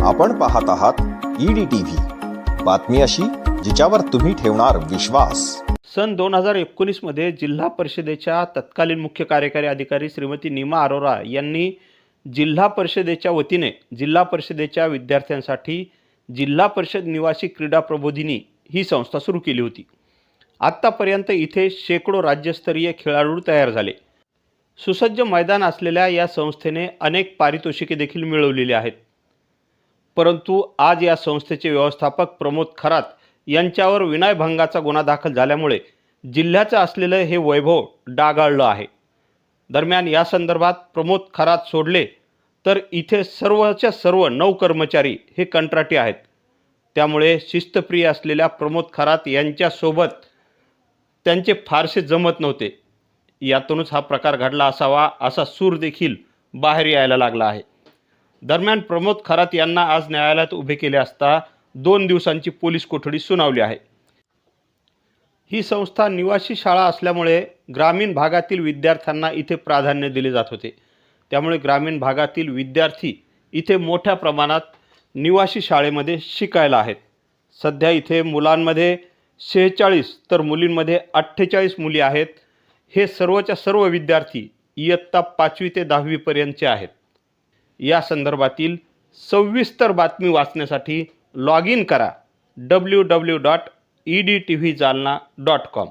आपण पाहत आहात ईडी टीव्ही बातमी अशी जिच्यावर तुम्ही ठेवणार विश्वास. सन दोन हजार एकोणीसमध्ये जिल्हा परिषदेच्या तत्कालीन मुख्य कार्यकारी अधिकारी श्रीमती नीमा अरोरा यांनी जिल्हा परिषदेच्या वतीने जिल्हा परिषदेच्या विद्यार्थ्यांसाठी जिल्हा परिषद निवासी क्रीडा प्रबोधिनी ही संस्था सुरू केली होती. आत्तापर्यंत इथे शेकडो राज्यस्तरीय खेळाडू तयार झाले. सुसज्ज मैदान असलेल्या या संस्थेने अनेक पारितोषिके देखील मिळवलेली आहेत. परंतु आज या संस्थेचे व्यवस्थापक प्रमोद खरात यांच्यावर विनयभंगाचा गुन्हा दाखल झाल्यामुळे जिल्ह्याचं असलेलं हे वैभव डागाळलं आहे. दरम्यान या संदर्भात प्रमोद खरात सोडले तर इथे सर्वच्या सर्व नऊ कर्मचारी हे कंत्राटी आहेत. त्यामुळे शिस्तप्रिय असलेल्या प्रमोद खरात यांच्यासोबत त्यांचे फारसे जमत नव्हते. यातूनच हा प्रकार घडला असावा असा सूर देखील बाहेर यायला लागला आहे. दरम्यान प्रमोद खरात यांना आज न्यायालयात उभे केले असता दोन दिवसांची पोलीस कोठडी सुनावली आहे. ही संस्था निवासी शाळा असल्यामुळे ग्रामीण भागातील विद्यार्थ्यांना इथे प्राधान्य दिले जात होते. त्यामुळे ग्रामीण भागातील विद्यार्थी इथे मोठ्या प्रमाणात निवासी शाळेमध्ये शिकायला आहेत. सध्या इथे मुलांमध्ये शेहेचाळीस तर मुलींमध्ये अठ्ठेचाळीस मुली आहेत. हे सर्वच्या सर्व विद्यार्थी इयत्ता पाचवी ते दहावीपर्यंतचे आहेत. या संदर्भातील सविस्तर बातमी वाचण्यासाठी लॉग इन करा W W dot E D T V Jalna dot com